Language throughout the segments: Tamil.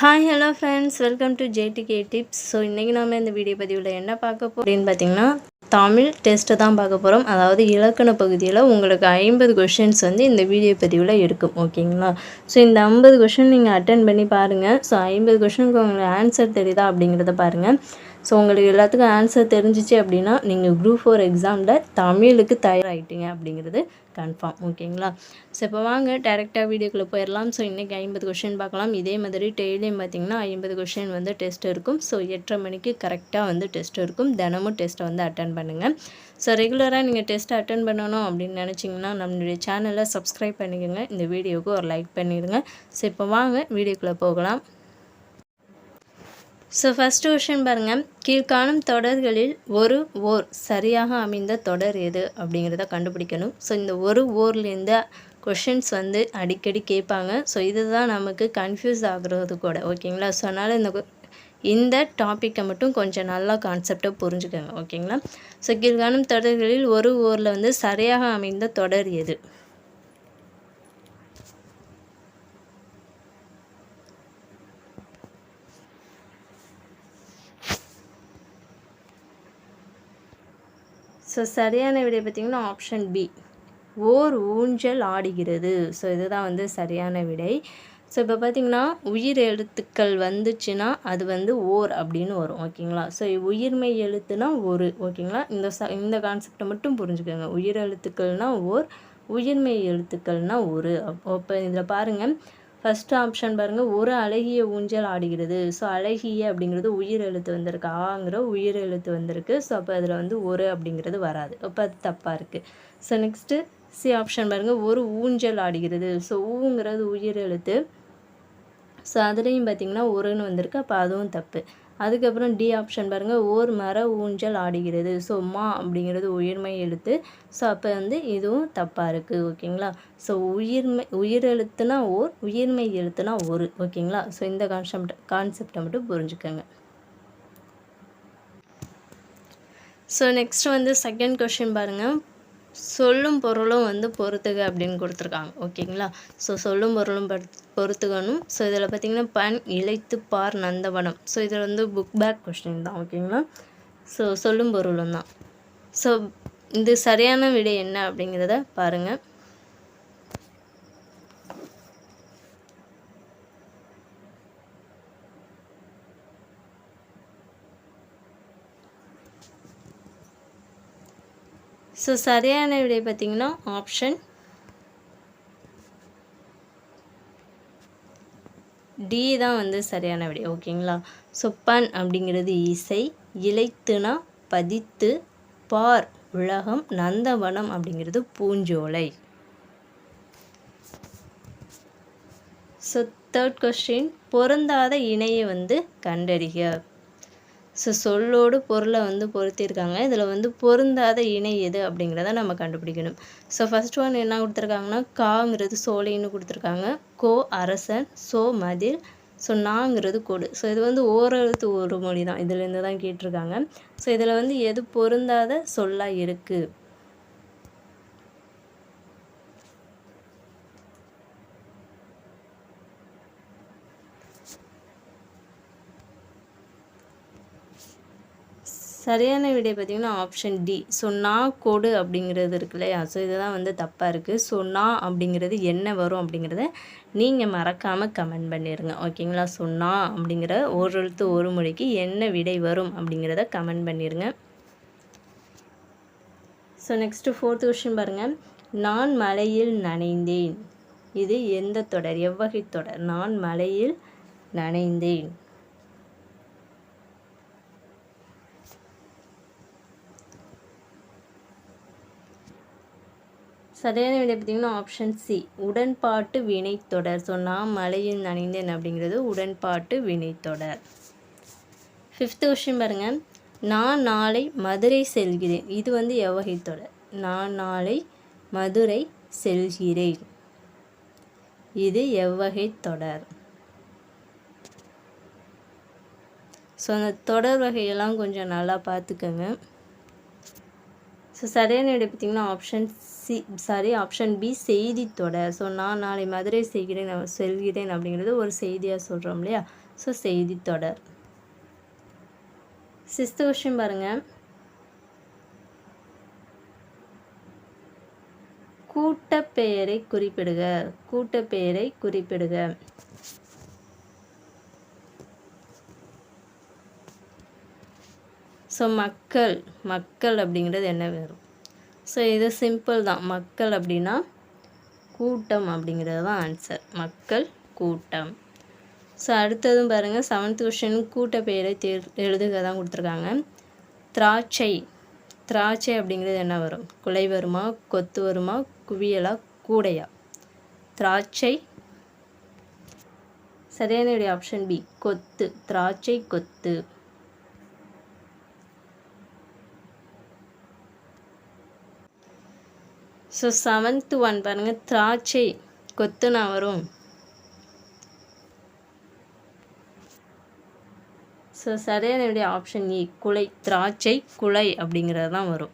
Hi hello friends welcome to JDK tips so இன்றைக்கி நாம் இந்த வீடியோ பதிவில் என்ன பார்க்க போகிறோம் அப்படின்னு பார்த்தீங்கன்னா தமிழ் டெஸ்ட்டை தான் பார்க்க போகிறோம் அதாவது இலக்கண பகுதியில் உங்களுக்கு ஐம்பது கொஷின்ஸ் வந்து இந்த வீடியோ பதிவில் இருக்கும். ஓகேங்களா ஸோ இந்த ஐம்பது கொஷின் நீங்கள் அட்டன் பண்ணி பாருங்கள் ஸோ ஐம்பது கொஷனுக்கு உங்களுக்கு ஆன்சர் தெரியுதா அப்படிங்கிறத பாருங்கள் ஸோ உங்களுக்கு எல்லாத்துக்கும் ஆன்சர் தெரிஞ்சிச்சு அப்படின்னா நீங்கள் குரூப் ஃபோர் எக்ஸாமில் தமிழுக்கு தயாராகிட்டீங்க அப்படிங்கிறது கன்ஃபார்ம் ஓகேங்களா ஸோ இப்போ வாங்க டேரெக்டாக வீடியோக்குள்ளே போயிடலாம் ஸோ இன்றைக்கி ஐம்பது கொஷின் பார்க்கலாம். இதே மாதிரி டெய்லியும் பார்த்தீங்கன்னா ஐம்பது கொஷின் வந்து டெஸ்ட் இருக்கும். ஸோ எட்டரை மணிக்கு கரெக்டாக வந்து டெஸ்ட் இருக்கும். தினமும் டெஸ்ட்டை வந்து அட்டன் பண்ணுங்கள் ஸோ ரெகுலராக நீங்கள் டெஸ்ட்டை அட்டன் பண்ணணும் அப்படின்னு நினச்சிங்கன்னா நம்மளுடைய சேனலை சப்ஸ்கிரைப் பண்ணிக்கோங்க. இந்த வீடியோவுக்கு ஒரு லைக் பண்ணிடுங்க. ஸோ இப்போ வாங்க வீடியோக்குள்ளே போகலாம். ஸோ ஃபஸ்ட் கொஷின் பாருங்கள் கீழ்காணும் தொடர்களில் ஒரு ஓர் சரியாக அமைந்த தொடர் எது அப்படிங்கிறத கண்டுபிடிக்கணும். ஸோ இந்த ஒரு ஓர்லேருந்து கொஷின்ஸ் வந்து அடிக்கடி கேட்பாங்க. ஸோ இதுதான் நமக்கு கன்ஃபியூஸ் ஆகுறது கூட. ஓகேங்களா ஸோ அதனால் இந்த இந்த டாப்பிக்கை மட்டும் கொஞ்சம் நல்லா கான்செப்டாக புரிஞ்சுக்கோங்க. ஓகேங்களா ஸோ கீழ்காணும் தொடர்களில் ஒரு ஓரில் வந்து சரியாக அமைந்த தொடர் எது? ஸோ சரியான விடை பார்த்திங்கன்னா ஆப்ஷன் பி ஓர் ஊஞ்சல் ஆடுகிறது. ஸோ இதுதான் வந்து சரியான விடை. ஸோ இப்போ பார்த்தீங்கன்னா உயிர் எழுத்துக்கள் வந்துச்சுன்னா அது வந்து ஓர் அப்படின்னு வரும். ஓகேங்களா ஸோ உயிர்மெய் எழுத்துனா ஒரு. ஓகேங்களா இந்த ச இந்த கான்செப்டை மட்டும் புரிஞ்சுக்கோங்க. உயிர் எழுத்துக்கள்னால் ஓர் உயிர்மெய் எழுத்துக்கள்னால் ஒரு. அப்போ இப்போ இதில் பாருங்கள் ஃபஸ்ட்டு ஆப்ஷன் பாருங்கள் ஒரு அழகிய ஊஞ்சல் ஆடுகிறது. ஸோ அழகிய அப்படிங்கிறது உயிர் எழுத்து வந்திருக்கு. ஆங்கிற உயிர் எழுத்து வந்திருக்கு. ஸோ அப்போ அதில் வந்து ஒரு அப்படிங்கிறது வராது. அப்போ அது தப்பாக இருக்குது ஸோ நெக்ஸ்ட்டு சி ஆப்ஷன் பாருங்கள் ஒரு ஊஞ்சல் ஆடுகிறது. ஸோ ஊங்கிறது உயிர் எழுத்து. ஸோ அதுலேயும் பார்த்தீங்கன்னா ஒருன்னு வந்திருக்கு. அப்போ அதுவும் தப்பு. அதுக்கப்புறம் டி ஆப்ஷன் பாருங்கள் ஓர் மர ஊஞ்சல் ஆடுகிறது. ஸோ மா அப்படிங்கிறது உயிர்மை எழுத்து. ஸோ அப்போ வந்து இதுவும் தப்பாக இருக்குது ஓகேங்களா? ஸோ உயிர்மை உயிர் எழுத்துனா ஓர் உயிர்மை எழுத்துனா ஒரு ஓகேங்களா? ஸோ இந்த கான்செப்ட் கான்செப்டை மட்டும் புரிஞ்சுக்கோங்க. ஸோ நெக்ஸ்ட் வந்து செகண்ட் கொஷின் பாருங்கள் சொல்லும் பொருளும் வந்து பொறுத்துக அப்படின்னு கொடுத்துருக்காங்க. ஓகேங்களா? ஸோ சொல்லும் பொருளும் படுத் பொறுத்துக்கணும் ஸோ இதில் பார்த்தீங்கன்னா பண் இழைத்து பார் நந்தவனம். ஸோ இதில் வந்து புக் பேக் கொஸ்டின் தான். ஓகேங்களா? ஸோ சொல்லும் பொருளும் தான். ஸோ இது சரியான விடை என்ன அப்படிங்கிறத பாருங்கள் ஸோ சரியான விடை பார்த்திங்கன்னா ஆப்ஷன் டி தான் வந்து சரியான விடை. ஓகேங்களா ஸோ பண் அப்படிங்கிறது இசை இலைத்துனா பதித்து பார் உலகம் நந்தவனம் அப்படிங்கிறது பூஞ்சோலை. ஸோ தேர்ட் கொஸ்டின் பொருந்தாத இணையை வந்து கண்டறிக. ஸோ சொல்லோடு பொருளை வந்து பொருத்தியிருக்காங்க. இதில் வந்து பொருந்தாத இணை எது அப்படிங்கிறத நம்ம கண்டுபிடிக்கணும். ஸோ ஃபஸ்ட் ஒன் என்ன கொடுத்துருக்காங்கன்னா காங்கிறது சோலைன்னு கொடுத்துருக்காங்க. கோ அரசன் சோ மதில். ஸோ நாங்கிறது கொடு. ஸோ இது வந்து ஓரெழுத்து ஒரு மொழி தான் இதுலேருந்து தான் கேட்டிருக்காங்க. ஸோ இதில் வந்து எது பொருந்தாத சொல்லாக இருக்குது சரியான விடை பார்த்திங்கன்னா ஆப்ஷன் டி ஸோ நான் கோடு அப்படிங்கிறது இருக்கு இல்லையா? ஸோ இதுதான் வந்து தப்பாக இருக்குது ஸோ நான் அப்படிங்கிறது என்ன வரும் அப்படிங்கிறத நீங்கள் மறக்காமல் கமெண்ட் பண்ணிடுங்க ஓகேங்களா ஸோ நான் அப்படிங்கிற ஒரு எழுத்து ஒரு மொழிக்கு என்ன விடை வரும் அப்படிங்கிறத கமெண்ட் பண்ணிடுங்க ஸோ நெக்ஸ்ட்டு ஃபோர்த் கொஷின் பாருங்கள் நான் மலையில் நனைந்தேன். இது எந்த தொடர்? எவ்வகை தொடர்? நான் மலையில் நனைந்தேன். சரியான விடை பார்த்தீங்கன்னா ஆப்ஷன் சி உடன்பாட்டு வினைத்தொடர். ஸோ நான் மலையில் நனைந்தேன் அப்படிங்கிறது உடன்பாட்டு வினைத்தொடர். ஃபிஃப்த் கொஸ்டின் பாருங்கள் நான் நாளை மதுரை செல்கிறேன். இது வந்து எவ்வகை தொடர் நான் நாளை மதுரை செல்கிறேன். இது எவ்வகை தொடர் ஸோ அந்த தொடர் வகையெல்லாம் கொஞ்சம் நல்லா பார்த்துக்கோங்க ஸோ சரியான விடை பார்த்திங்கன்னா option C sorry option B செய்தி தொடர் ஸோ நான் நாளை மதுரை செய்கிறேன் நான் செல்கிறேன் அப்படிங்கிறது ஒரு செய்தியாக சொல்கிறோம் இல்லையா? ஸோ செய்தி தொடர் சிஸ்து கொஷின் பாருங்கள் கூட்டப்பெயரை குறிப்பிடுக. கூட்டப்பெயரை குறிப்பிடுக. ஸோ மக்கள் மக்கள் அப்படிங்கிறது என்ன வரும் ஸோ இது சிம்பிள் தான். மக்கள் அப்படின்னா கூட்டம் அப்படிங்கிறது தான் ஆன்சர் மக்கள் கூட்டம். ஸோ அடுத்ததும் பாருங்கள் செவன்த் கொஷின் கூட்ட பெயரை தேர் எழுதுக தான் கொடுத்துருக்காங்க. திராட்சை. திராட்சை அப்படிங்கிறது என்ன வரும்? குலை வருமா கொத்து வருமா குவியலா கூடையா? திராட்சை. சரியான ஆப்ஷன் பி கொத்து. திராட்சை கொத்து. ஸோ செவன்த்து ஒன் பாருங்கள் திராட்சை கொத்துனா வரும் ஸோ சரியானவுடைய ஆப்ஷன் இ e, குலை திராட்சை குலை அப்படிங்கிறது தான் வரும்.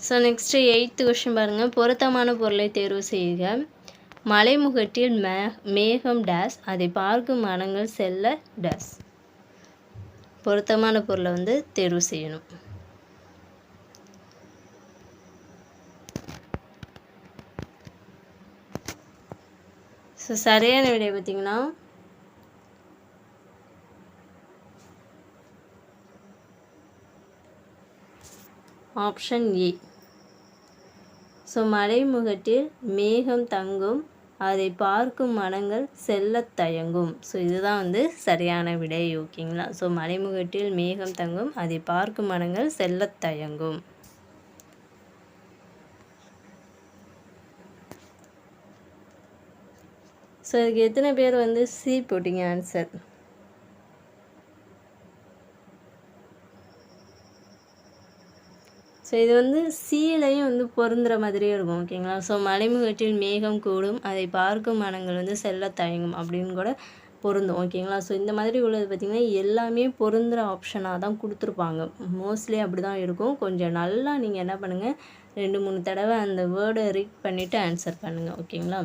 ஸோ நெக்ஸ்ட்டு எயித்து கொஷின் பாருங்கள் பொருத்தமான பொருளை தேர்வு செய்க. மலைமுகட்டில் மே மேகம் டேஸ் அதை பார்க்கும் மனங்கள் செல்ல டேஸ் பொருத்தமான பொருளை வந்து தேர்வு செய்யணும். ஸோ சரியான விடை பார்த்திங்கன்னா ஆப்ஷன் ஏ ஸோ மலைமுகட்டில் மேகம் தங்கும் அதை பார்க்கும் மனங்கள் செல்ல தயங்கும். ஸோ இதுதான் வந்து சரியான விடை ஓகேங்களா ஸோ மலைமுகட்டில் மேகம் தங்கும் அதை பார்க்கும் மனங்கள் செல்ல தயங்கும். ஸோ இதுக்கு எத்தனை பேர் வந்து சி போட்டிங்க ஆன்சர் ஸோ இது வந்து சீலையும் வந்து பொருந்துற மாதிரியே இருக்கும் ஓகேங்களா ஸோ மலைமுகட்டில் மேகம் கூடும் அதை பார்க்கும் மனங்கள் வந்து செல்ல தயங்கும் அப்படின்னு கூட பொருந்தும் ஓகேங்களா ஸோ இந்த மாதிரி உள்ளது பார்த்திங்கன்னா எல்லாமே பொருந்துகிற ஆப்ஷனாக தான் கொடுத்துருப்பாங்க. மோஸ்ட்லி அப்படி தான் இருக்கும். கொஞ்சம் நல்லா நீங்கள் என்ன பண்ணுங்கள் ரெண்டு மூணு தடவை அந்த வேர்டை ரீட் பண்ணிவிட்டு ஆன்சர் பண்ணுங்கள் ஓகேங்களா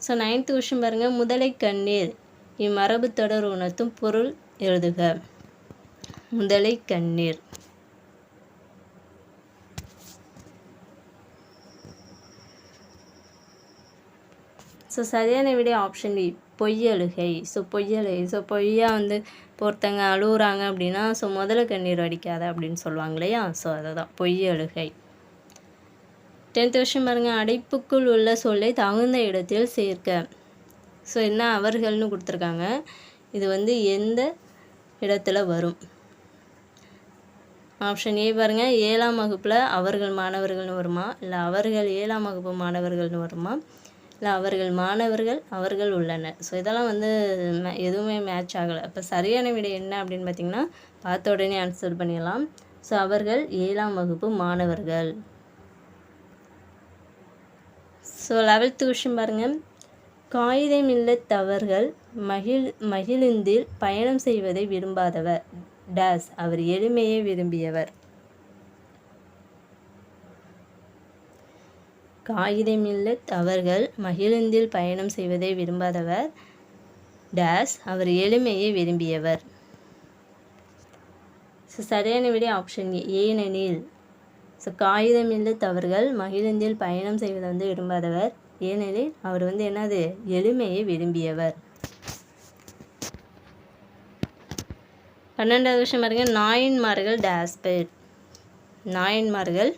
ஸோ நைன்த் கொஷின் பாருங்கள் முதலை கண்ணீர். இம்மரபு தொடர் உணர்த்தும் பொருள் எழுதுக. முதலை கண்ணீர். ஸோ சரியான விட ஆப்ஷன் பி பொய்யழுகை ஸோ பொய்யழுகை ஸோ பொய்யா வந்து ஒருத்தங்க அழுகுறாங்க அப்படின்னா ஸோ முதல கண்ணீர் அடிக்காத அப்படின்னு சொல்லுவாங்க இல்லையா? ஸோ அதுதான். பொய்யழுகை டென்த் வருஷம் பாருங்கள் அடைப்புக்குள் உள்ள சொல்லை தகுந்த இடத்தில் சேர்க்க. ஸோ என்ன அவர்கள்னு கொடுத்துருக்காங்க. இது வந்து எந்த இடத்துல வரும்? ஆப்ஷன் ஏ பாருங்கள் ஏழாம் வகுப்பில் அவர்கள் மாணவர்கள்னு வருமா? இல்லை அவர்கள் ஏழாம் வகுப்பு மாணவர்கள்னு வருமா? இல்லை அவர்கள் மாணவர்கள் அவர்கள் உள்ளனர். ஸோ இதெல்லாம் வந்து எதுவுமே மேட்ச் ஆகலை. அப்போ சரியான விடை என்ன அப்படின்னு பார்த்தீங்கன்னா பார்த்த உடனே ஆன்சர் பண்ணிடலாம். ஸோ அவர்கள் ஏழாம் வகுப்பு மாணவர்கள். ஸோ லெவல்த்து விஷயம் பாருங்கள் காகிதம் தவறுகள் மகிழ் மகிழ்ந்தில் பயணம் செய்வதை விரும்பாதவர். டேஸ் அவர் எளிமையை விரும்பியவர். காகிதமில்ல தவறுகள் மகிழுந்தில் பயணம் செய்வதை விரும்பாதவர். டேஸ் அவர் எளிமையை விரும்பியவர். சரியான விட ஆப்ஷன் ஏனெனில் ஸோ காகிதமில்ல தவறுகள் மகிழுந்தில் பயணம் செய்வதை வந்து விரும்பாதவர். ஏனெனில் அவர் வந்து என்னது? எளிமையை விரும்பியவர். பன்னெண்டாவது விஷயம் பாருங்க. நாயன்மார்கள் டேஸ்பேட் நாயன்மார்கள்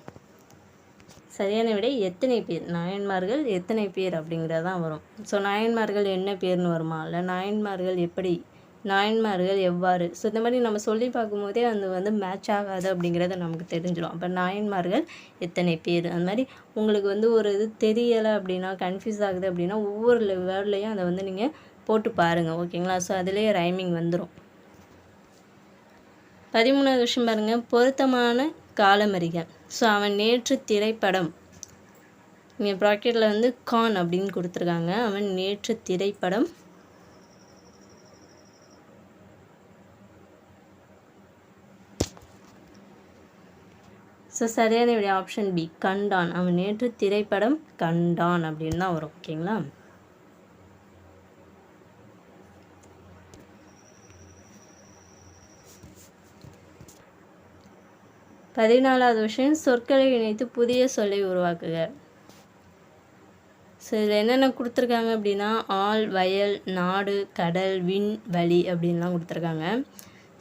சரியான விட எத்தனை பேர்? நாயன்மார்கள் எத்தனை பேர் அப்படிங்கிறதான் வரும். ஸோ நாயன்மார்கள் என்ன பேர்னு வருமா? இல்லை நாயன்மார்கள் எப்படி நாயன்மார்கள் எவ்வாறு? ஸோ இந்த மாதிரி நம்ம சொல்லி பார்க்கும்போதே அது வந்து மேட்ச் ஆகாது அப்படிங்கிறத நமக்கு தெரிஞ்சிடும். அப்போ நாயன்மார்கள் எத்தனை பேர்? அந்த மாதிரி உங்களுக்கு வந்து ஒரு இது தெரியலை அப்படின்னா கன்ஃபியூஸ் ஆகுது அப்படின்னா ஒவ்வொரு வேர்ட்லேயும் அதை வந்து நீங்கள் போட்டு பாருங்கள் ஓகேங்களா ஸோ அதிலேயே ரைமிங் வந்துடும் பதிமூணாவது விஷயம் பாருங்கள் பொருத்தமான காலமறிகன் ஸோ அவன் நேற்று திரைப்படம் இங்கே ப்ராக்கெட்டில் வந்து கான் அப்படின்னு கொடுத்துருக்காங்க. அவன் நேற்று திரைப்படம் ஸோ சரியான விட ஆப்ஷன் பி கண்டான். அவன் நேற்று திரைப்படம் கண்டான் அப்படின்னு தான் வரும் ஓகேங்களா பதினாலாவது விஷயம் சொற்களை இணைத்து புதிய சொல்லை உருவாக்குக. ஸோ இதில் என்னென்ன கொடுத்துருக்காங்க அப்படின்னா ஆள் வயல் நாடு கடல் விண் வழி அப்படின்லாம் கொடுத்துருக்காங்க.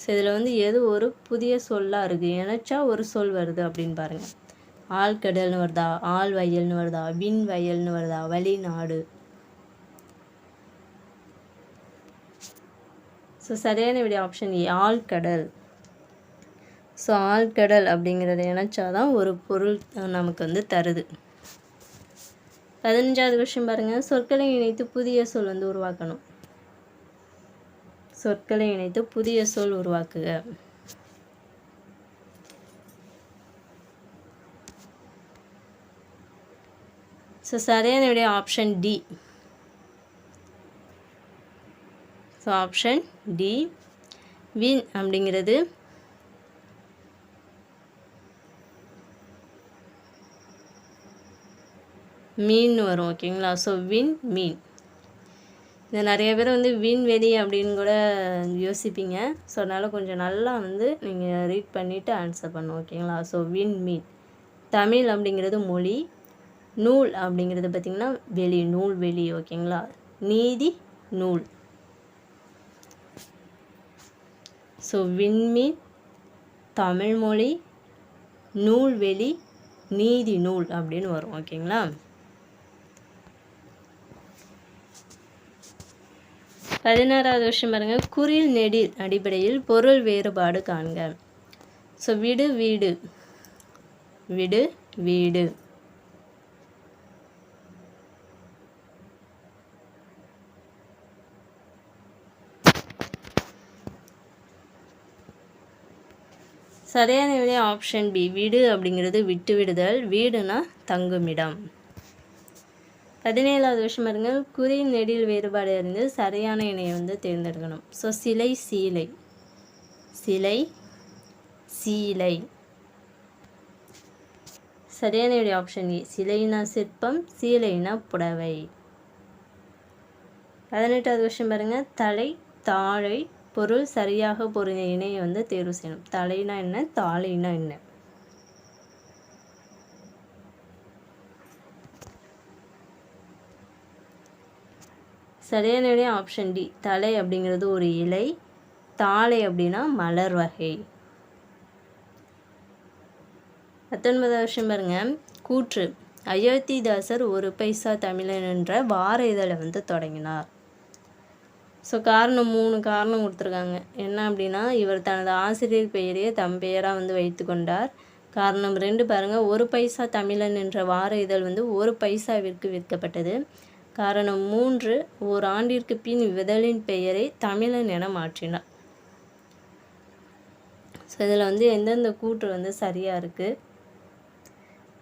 ஸோ இதில் வந்து எது ஒரு புதிய சொல்லாக இருக்குது இணைச்சா ஒரு சொல் வருது அப்படின்னு பாருங்கள் ஆழ்கடல்னு வருதா? ஆள் வயல்னு வருதா? விண் வயல்னு வருதா? வழிநாடு ஸோ சரியான விட ஆப்ஷன் ஏ ஆழ்கடல் ஸோ ஆழ்கடல் அப்படிங்கிறத இணைச்சாதான் ஒரு பொருள் நமக்கு வந்து தருது. பதினஞ்சாவது விஷயம் பாருங்கள் சொற்களை இணைத்து புதிய சொல் வந்து உருவாக்கணும். சொற்களை இணைத்து புதிய சொல் உருவாக்குக. ஸோ சரியான விட option D so option D win அப்படிங்கிறது மீன் வரும் ஓகேங்களா ஸோ வின் மீன். இது நிறைய பேர் வந்து விண்வெளி அப்படின்னு கூட யோசிப்பீங்க. ஸோ அதனால் கொஞ்சம் நல்லா வந்து நீங்கள் ரீட் பண்ணிவிட்டு ஆன்சர் பண்ணும் ஓகேங்களா ஸோ வின் மீன். தமிழ் அப்படிங்கிறது மொழி. நூல் அப்படிங்கிறது பார்த்திங்கன்னா வெளி நூல் வெளி ஓகேங்களா நீதி நூல். ஸோ விண்மீன் தமிழ்மொழி நூல்வெளி நீதி நூல் அப்படின்னு வரும் ஓகேங்களா பதினாறாவது வருஷம் பாருங்கள் குறில் நெடில் அடிப்படையில் பொருள் வேறுபாடு காண்க. ஸோ விடு வீடு. விடு வீடு. சரியான விட ஆப்ஷன் பி வீடு அப்படிங்கிறது விட்டு விடுதல் வீடுனா தங்குமிடம். பதினேழாவது விஷயம் பாருங்க. குறி நெடில் வேறுபாடு அறிந்து சரியான இணையை வந்து தேர்ந்தெடுக்கணும். ஸோ சிலை சீலை. சிலை சீலை. சரியான இடைய ஆப்ஷன் ஏ சிலைனா சிற்பம் சீலைனா புடவை. பதினெட்டாவது விஷயம் பாருங்க. தலை தாழை பொருள் சரியாக பொருந்த இணையை வந்து தேர்வு செய்யணும். தலைனா என்ன? தாழைனா என்ன? சரியான விட ஆப்ஷன் டி தலை அப்படிங்கிறது ஒரு இலை தாளை அப்படின்னா மலர் வகை. பத்தொன்பதாவது வருஷம் பாருங்க. கூற்று அயோத்திதாசர் ஒரு பைசா தமிழன் என்ற வார இதழை வந்து தொடங்கினார். ஸோ காரணம் மூணு காரணம் கொடுத்துருக்காங்க. என்ன அப்படின்னா இவர் தனது ஆசிரியர் பெயரையே தம் பெயராக வந்து வைத்து கொண்டார். காரணம் ரெண்டு பாருங்கள் ஒரு பைசா தமிழன் என்ற வார இதழ் வந்து ஒரு பைசாவிற்கு விற்கப்பட்டது. காரணம் மூன்று ஓர் ஆண்டிற்கு பின் விதலின் பெயரை தமிழன் என மாற்றினார். ஸோ இதில் வந்து எந்தெந்த கூற்று வந்து சரியாக இருக்குது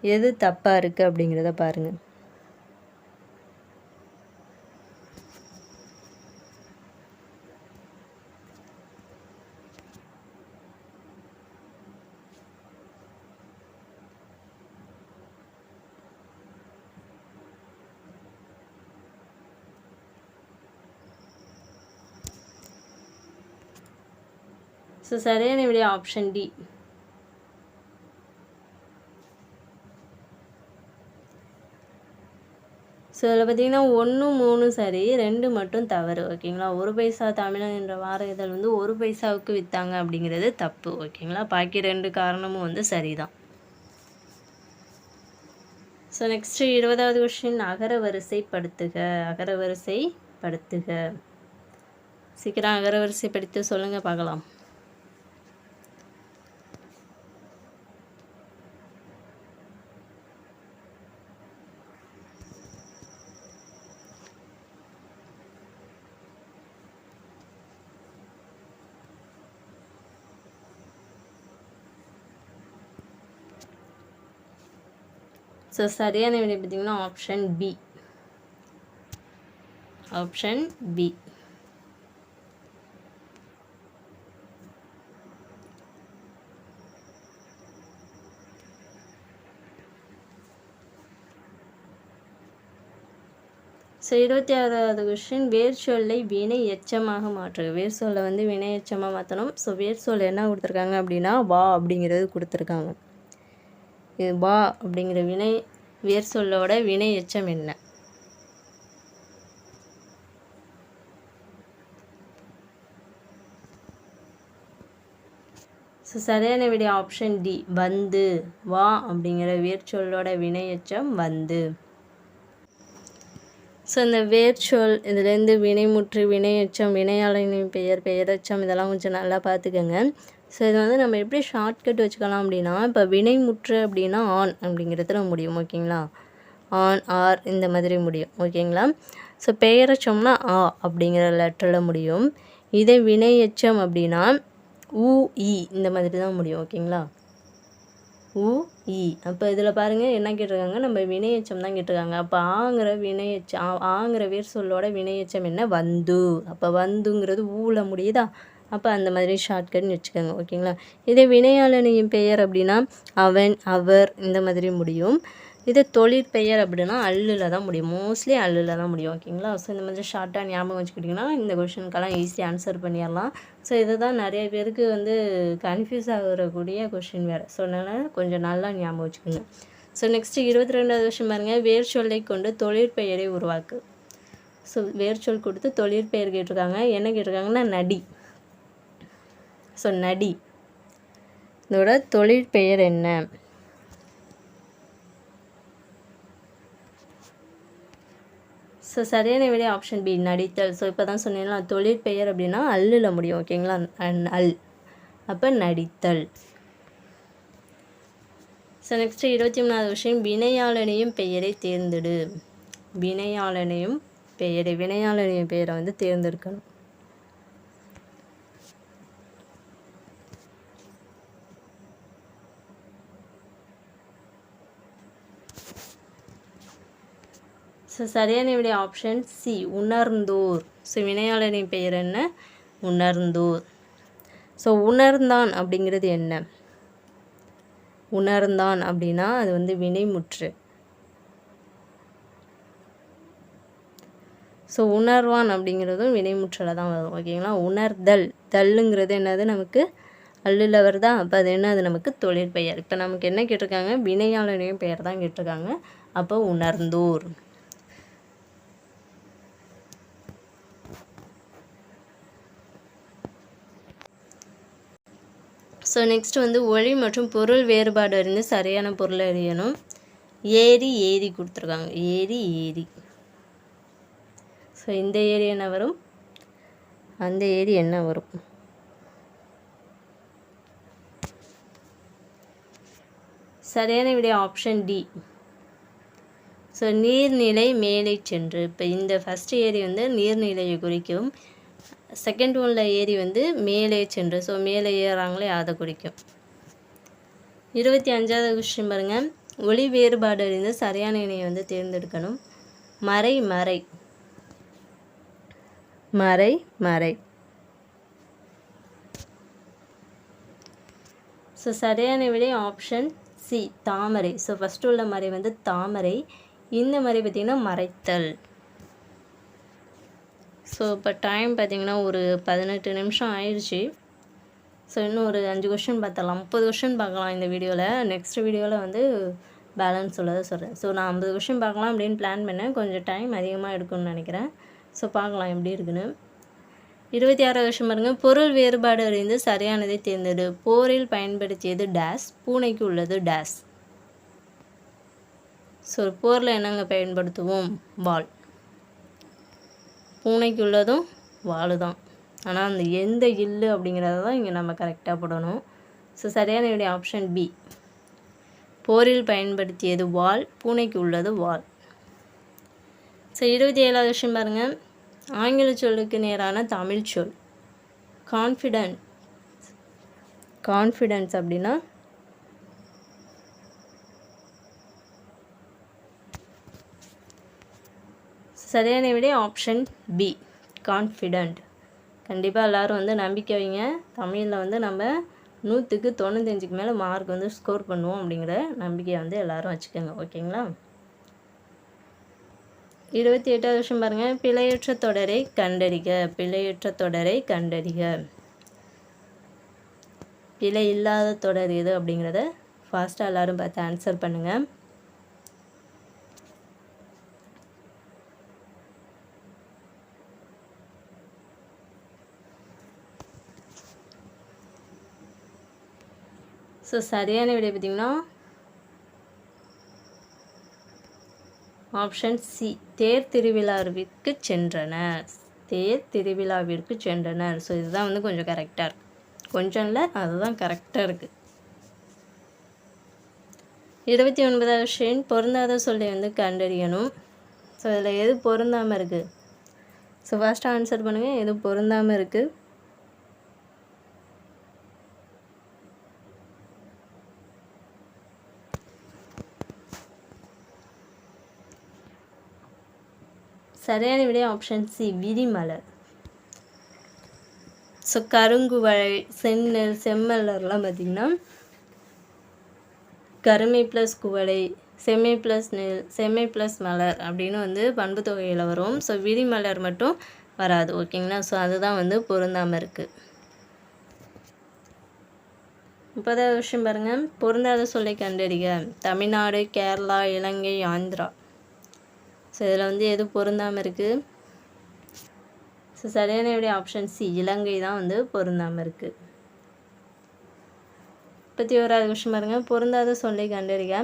எது தப்பாக இருக்குது அப்படிங்கிறத பாருங்கள் ஸோ சரியான விட ஆப்ஷன் டி ஸோ இதில் பார்த்தீங்கன்னா ஒன்று மூணு சரி ரெண்டு மட்டும் தவறு ஓகேங்களா ஒரு பைசா தமிழன் என்ற வார இதழ் வந்து ஒரு பைசாவுக்கு விற்றாங்க அப்படிங்கிறது தப்பு ஓகேங்களா பாக்கி ரெண்டு காரணமும் வந்து சரிதான். ஸோ நெக்ஸ்ட்டு இருபதாவது கொஷின் அகர வரிசை படுத்துக அகர வரிசை படுத்துக சீக்கிரம் அகர வரிசை படித்து சொல்லுங்கள் பார்க்கலாம். ஸோ சரியான விடை பார்த்திங்கன்னா option B option B so இருபத்தி ஆறாவது கொஸ்டின் வேர் சொல்லை வினை எச்சமாக மாற்றுக. வேர் சொல்லை வந்து வினை எச்சமாக மாற்றணும். ஸோ வேர் சொல் என்ன கொடுத்துருக்காங்க அப்படின்னா வா அப்படிங்கிறது கொடுத்துருக்காங்க. இது வா அப்படிங்கிற வினை வேர் சொல்லோட வினை எச்சம் என்ன? ஸோ சரியான விடை ஆப்ஷன் டி வந்து வா அப்படிங்கிற வேர்ச்சொல்லோட வினையச்சம் வந்து. ஸோ இந்த வேர்ச்சொல் இதுலேருந்து வினைமுற்று வினையச்சம் வினையாளனின் பெயர் பெயரச்சம் இதெல்லாம் கொஞ்சம் நல்லா பார்த்துக்கோங்க. ஸோ இது வந்து நம்ம எப்படி ஷார்ட்கட் வச்சுக்கலாம் அப்படின்னா இப்போ வினைமுற்று அப்படின்னா ஆன் அப்படிங்கிறதுல முடியும் ஓகேங்களா ஆன் ஆர் இந்த மாதிரி முடியும் ஓகேங்களா ஸோ பெயரச்சம்னா ஆ அப்படிங்கிற லெட்டரில் முடியும். இதே வினையச்சம் அப்படின்னா உ இ இந்த மாதிரி தான் முடியும் ஓகேங்களா உ இ. அப்போ இதில் பாருங்கள் என்ன கேட்டிருக்காங்க? நம்ம வினையச்சம் தான் கேட்டிருக்காங்க. அப்போ ஆங்கிற வினையச்சம் ஆங்கிற வேர் சொல்லோட வினையச்சம் என்ன? வந்து. அப்போ வந்துங்கிறது ஊவில் முடியுதா? அப்போ அந்த மாதிரி ஷார்ட்கட்னு வச்சுக்கோங்க ஓகேங்களா இதே வினையாளனின் பெயர் அப்படின்னா அவன் அவர் இந்த மாதிரி முடியும். இதே தொழிற்பெயர் அப்படின்னா அல்லில் தான் முடியும். மோஸ்ட்லி அல்லில் தான் முடியும் ஓகேங்களா ஸோ இந்த மாதிரி ஷார்ட்டாக ஞாபகம் வச்சுக்கிட்டிங்கன்னா இந்த கொஷனுக்கெல்லாம் ஈஸியாக ஆன்சர் பண்ணிடலாம். ஸோ இதுதான் நிறைய பேருக்கு வந்து கன்ஃபியூஸ் ஆகக்கூடிய கொஷின் வேறு. ஸோ அதனால் கொஞ்சம் நல்லா ஞாபகம் வச்சுக்கோங்க. ஸோ நெக்ஸ்ட்டு இருபத்தி ரெண்டாவது வருஷம் பாருங்கள் வேர் சொல்லை கொண்டு தொழிற்பெயரை உருவாக்கு. ஸோ வேர் சொல் கொடுத்து தொழிற்பெயர் கேட்டிருக்காங்க. என்ன கேட்டிருக்காங்கன்னா நடி. ஸோ நடி இதோட தொழிற்பெயர் என்ன? ஸோ சரியான விட ஆப்ஷன் பி நடித்தல். ஸோ இப்போ தான் சொன்னீங்களா தொழிற்பெயர் அப்படின்னா அல்லில் முடியும் ஓகேங்களா? அல். அப்போ நடித்தல். ஸோ நெக்ஸ்ட்டு இருபத்தி மூணாவது விஷயம் வினையாளனையும் பெயரை தேர்ந்தெடு. வினையாளனையும் பெயரை வினையாளனையும் பெயரை வந்து தேர்ந்தெடுக்கணும். ஸோ சரியான விடை ஆப்ஷன் சி உணர்ந்தோர். ஸோ வினையாளரின் பெயர் என்ன? உணர்ந்தோர். ஸோ உணர்ந்தான் அப்படிங்கிறது என்ன? உணர்ந்தான் அப்படின்னா அது வந்து வினைமுற்று. ஸோ உணர்வான் அப்படிங்கிறதும் வினைமுற்றில் தான் வரும். ஓகேங்களா உணர்தல். தல்லுங்கிறது என்னது? நமக்கு அல்லில் வருதா அப்போ அது என்ன? அது நமக்கு தொழிற்பெயர். இப்போ நமக்கு என்ன கேட்டிருக்காங்க? வினையாளனையும் பெயர் தான் கேட்டிருக்காங்க. அப்போ உணர்ந்தோர். ஸோ நெக்ஸ்ட் வந்து ஒளி மற்றும் பொருள் வேறுபாடு அறிந்து சரியான பொருளை அறியணும். ஏரி ஏரி கொடுத்துருக்காங்க. ஏரி ஏரி. ஸோ இந்த ஏரி என்ன வரும்? அந்த ஏரி என்ன வரும்? சரியான விட ஆப்ஷன் டி ஸோ நீர்நிலை மேலே சென்று. இப்போ இந்த ஃபஸ்ட் ஏரி வந்து நீர்நிலையை குறிக்கும். செகண்ட் ஒனில் ஏறி வந்து மேலே சென்று. ஸோ மேலே ஏறாங்களே அதை குறிக்கும். இருபத்தி அஞ்சாவது கொஸ்டின் பாருங்கள் ஒளி வேறுபாடு அறிந்து சரியான இணையை வந்து தேர்ந்தெடுக்கணும். மறை மறை. மறை மறை. ஸோ சரியான விடை ஆப்ஷன் சி தாமரை. ஸோ ஃபஸ்ட்டு உள்ள மறை வந்து தாமரை. இந்த மாதிரி பார்த்திங்கன்னா மறைத்தல். ஸோ இப்போ டைம் பார்த்திங்கன்னா ஒரு பதினெட்டு நிமிஷம் ஆயிடுச்சு ஸோ இன்னும் ஒரு அஞ்சு கொஷின் பார்த்தலாம் முப்பது கொஷின் பார்க்கலாம் இந்த வீடியோவில் நெக்ஸ்ட் வீடியோவில் வந்து பேலன்ஸ் உள்ளதை சொல்கிறேன் ஸோ நான் ஐம்பது கொஷின் பார்க்கலாம் அப்படின்னு பிளான் பண்ணேன். கொஞ்சம் டைம் அதிகமாக எடுக்கும்னு நினைக்கிறேன். ஸோ பார்க்கலாம் எப்படி இருக்குன்னு. இருபத்தி ஆறாவது வருஷம் பாருங்க. பொருள் வேறுபாடு அறிந்து சரியானதை தேர்ந்தெடு. போரில் பயன்படுத்தியது டேஸ் பூனைக்கு உள்ளது டேஸ் ஸோ போரில் என்னங்க பயன்படுத்துவோம்? பால் பூனைக்கு உள்ளதும் வாள் தான் ஆனால் அந்த எந்த இல்லு அப்படிங்கிறத தான் இங்கே நம்ம கரெக்டாக போடணும். ஸோ சரியான என்னுடைய ஆப்ஷன் பி போரில் பயன்படுத்தியது வால் பூனைக்கு உள்ளது வால். ஸோ இருபத்தி ஏழாவது விஷயம் பாருங்கள் ஆங்கில சொல்லுக்கு நேரான தமிழ் சொல். கான்ஃபிடென்ட் கான்ஃபிடென்ஸ் அப்படின்னா சரியான விட ஆப்ஷன் பி கான்ஃபிடண்ட் கண்டிப்பாக எல்லோரும் வந்து நம்பிக்கை வைங்க. தமிழில் வந்து நம்ம நூற்றுக்கு தொண்ணூத்தஞ்சுக்கு மேலே மார்க் வந்து ஸ்கோர் பண்ணுவோம் அப்படிங்கிற நம்பிக்கையை வந்து எல்லோரும் வச்சுக்கோங்க. ஓகேங்களா? இருபத்தி எட்டாவது வருஷம் பாருங்கள் பிழையற்ற தொடரை கண்டறிக. பிழையற்ற தொடரை கண்டறிக. பிழை இல்லாத தொடர் எது அப்படிங்கிறத ஃபாஸ்ட்டாக எல்லோரும் பார்த்து ஆன்சர் பண்ணுங்கள் ஸோ சரியான விடை பார்த்திங்கன்னா ஆப்ஷன் சி தேர் திருவிழாவிற்கு சென்றனர். தேர் திருவிழாவிற்கு சென்றனர். ஸோ இதுதான் வந்து கொஞ்சம் கரெக்டாக இருக்குது கொஞ்சம் இல்லை அதுதான் கரெக்டாக இருக்குது இருபத்தி ஒன்பதாவது ஷேன் பொருந்தாத சொல்லை வந்து கண்டறியணும். ஸோ இதில் எது பொருந்தாமல் இருக்குது ஸோ ஃபஸ்ட்டு ஆன்சர் பண்ணுங்கள் எது பொருந்தாமல் இருக்குது சரியான விடை ஆப்ஷன் சி விரிமலர் ஸோ கருங்குவழை செந்நெல் செம்மலர்லாம் பார்த்திங்கன்னா கருமை ப்ளஸ் குவளை செம்மை ப்ளஸ் நெல் செம்மை ப்ளஸ் மலர் அப்படின்னு வந்து பண்பு தொகையில் வரும். ஸோ விதிமலர் மட்டும் வராது ஓகேங்களா ஸோ அதுதான் வந்து பொருந்தாமல் இருக்குது முப்பதாவது விஷயம் பாருங்கள் பொருந்தாத சொல்லை கண்டறிக. தமிழ்நாடு கேரளா இலங்கை ஆந்திரா. ஸோ இதில் வந்து எது பொருந்தாமல் இருக்குது ஸோ சரியான ஆப்ஷன் சி இலங்கை தான் வந்து பொருந்தாமல் இருக்குது முப்பத்தி ஓராவது விஷயம் பாருங்கள் பொருந்தாத சொல்லை கண்டறிக.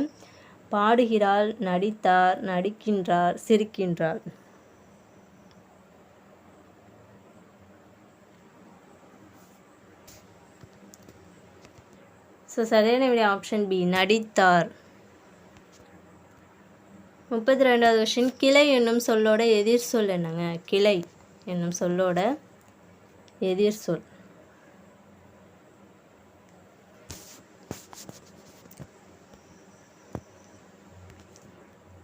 பாடுகிறாள் நடித்தார் நடிக்கின்றார் சிரிக்கின்றார் ஸோ சரியான விட ஆப்ஷன் பி நடித்தார். முப்பத்தி ரெண்டாவது கொஷின் கிளை என்னும் சொல்லோட எதிர் சொல் என்னங்க? கிளை என்னும் சொல்லோட எதிர் சொல்.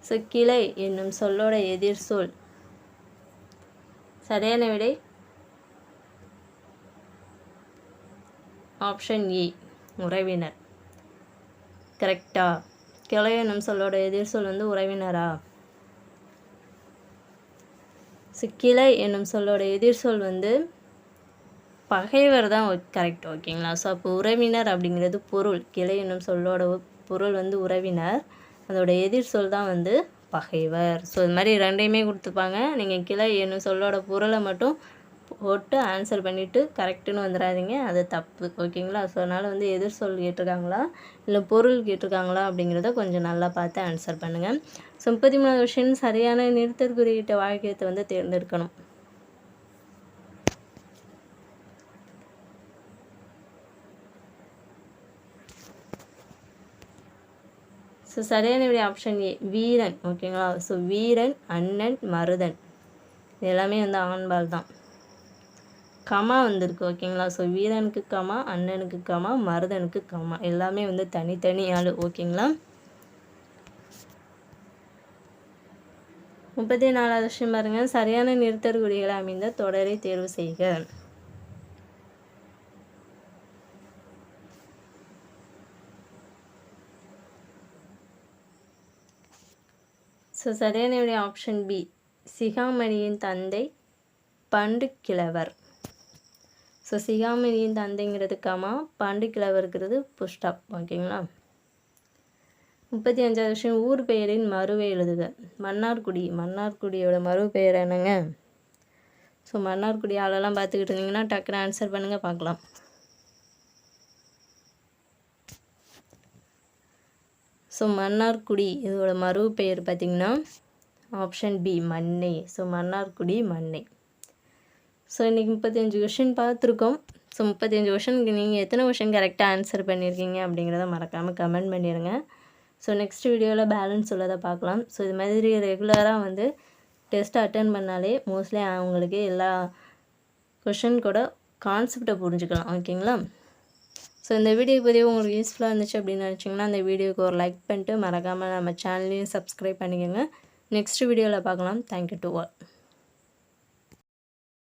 ஸோ கிளை என்னும் சொல்லோட எதிர் சொல். சரியான விடை? ஆப்ஷன் இ உறவினர் கரெக்டா? கிளை என்னும் சொல்லோட எதிர் சொல் வந்து உறவினரா? ஸோ கிளை என்னும் சொல்லோட எதிர் சொல் வந்து பகைவர் தான் கரெக்ட் ஓகேங்களா? ஸோ அப்போ உறவினர் அப்படிங்கிறது பொருள். கிளை என்னும் சொல்லோட பொருள் வந்து உறவினர். அதோட எதிர் சொல் தான் வந்து பகைவர். ஸோ இது மாதிரி ரெண்டையுமே கொடுத்துப்பாங்க. நீங்கள் கிளை என்னும் சொல்லோட பொருளை மட்டும் போட்டு ஆன்சர் பண்ணிவிட்டு கரெக்டுன்னு வந்துடாதீங்க அது தப்பு ஓகேங்களா ஸோ அதனால் வந்து எதிர் சொல் கேட்டிருக்காங்களா? இல்லை பொருள் கேட்டிருக்காங்களா? அப்படிங்கிறத கொஞ்சம் நல்லா பார்த்து ஆன்சர் பண்ணுங்கள் ஸோ முப்பத்தி மூணாவது விஷயம் சரியான நிறுத்தற் குறியிட்ட வாக்கியத்தை வந்து தேர்ந்தெடுக்கணும். ஸோ சரியான ஆப்ஷன் ஏ வீரன் ஓகேங்களா ஸோ வீரன் அண்ணன் மருதன். இது எல்லாமே வந்து ஆண்பால் தான் கமா வந்திருக்கு ஓகேங்களா? ஸோ வீரனுக்கு கமா அண்ணனுக்கு கமா மருதனுக்கு கமா. எல்லாமே வந்து தனித்தனி ஆள் ஓகேங்களா? முப்பத்தி நாலாவது விஷயம் பாருங்க. சரியான நிறுத்தற்குறிகளை அமைந்த தொடரை தேர்வு செய்க. ஸோ சரியான ஆப்ஷன் பி சிகாமணியின் தந்தை பண்டு கிழவர் ஸோ சிகாமணியின் தந்தைங்கிறது கமா பாண்டு கிழவருக்கிறது புஷ்டாப் ஓகேங்களா? முப்பத்தி அஞ்சாவது விஷயம் ஊர் பெயரின் மறுவை எழுதுக. மன்னார்குடி. மன்னார்குடியோட மறு பெயர் என்னங்க? ஸோ மன்னார்குடி ஆளெல்லாம் பார்த்துக்கிட்டு இருந்தீங்கன்னா டக்குன்னு ஆன்சர் பண்ணுங்கள் பார்க்கலாம். ஸோ மன்னார்குடி இதோட மறு பெயர் பார்த்திங்கன்னா option B Mannai. So Mannargudi Mannai. So இன்றைக்கி முப்பத்தஞ்சு கொஷின் பார்த்துருக்கோம். ஸோ முப்பத்தஞ்சு கொஷனுக்கு நீங்கள் எத்தனை கொஷின் கரெக்டாக ஆன்சர் பண்ணியிருக்கீங்க அப்படிங்கிறத மறக்காமல் கமெண்ட் பண்ணிடுங்க ஸோ நெக்ஸ்ட் வீடியோவில் பேலன்ஸ் உள்ளதை பார்க்கலாம். ஸோ இது மாதிரி ரெகுலராக வந்து டெஸ்ட் அட்டன் பண்ணாலே மோஸ்ட்லி அவங்களுக்கு எல்லா கொஷின் கூட கான்செப்டை புரிஞ்சுக்கலாம். ஓகேங்களா ஸோ இந்த வீடியோ பதிவு உங்களுக்கு யூஸ்ஃபுல்லாக இருந்துச்சு அப்படின்னு நினச்சிங்கன்னா அந்த வீடியோக்கு ஒரு லைக் பண்ணிட்டு மறக்காமல் நம்ம சேனலையும் சப்ஸ்கிரைப் பண்ணிக்கோங்க. நெக்ஸ்ட் வீடியோவில் பார்க்கலாம். Thank you to all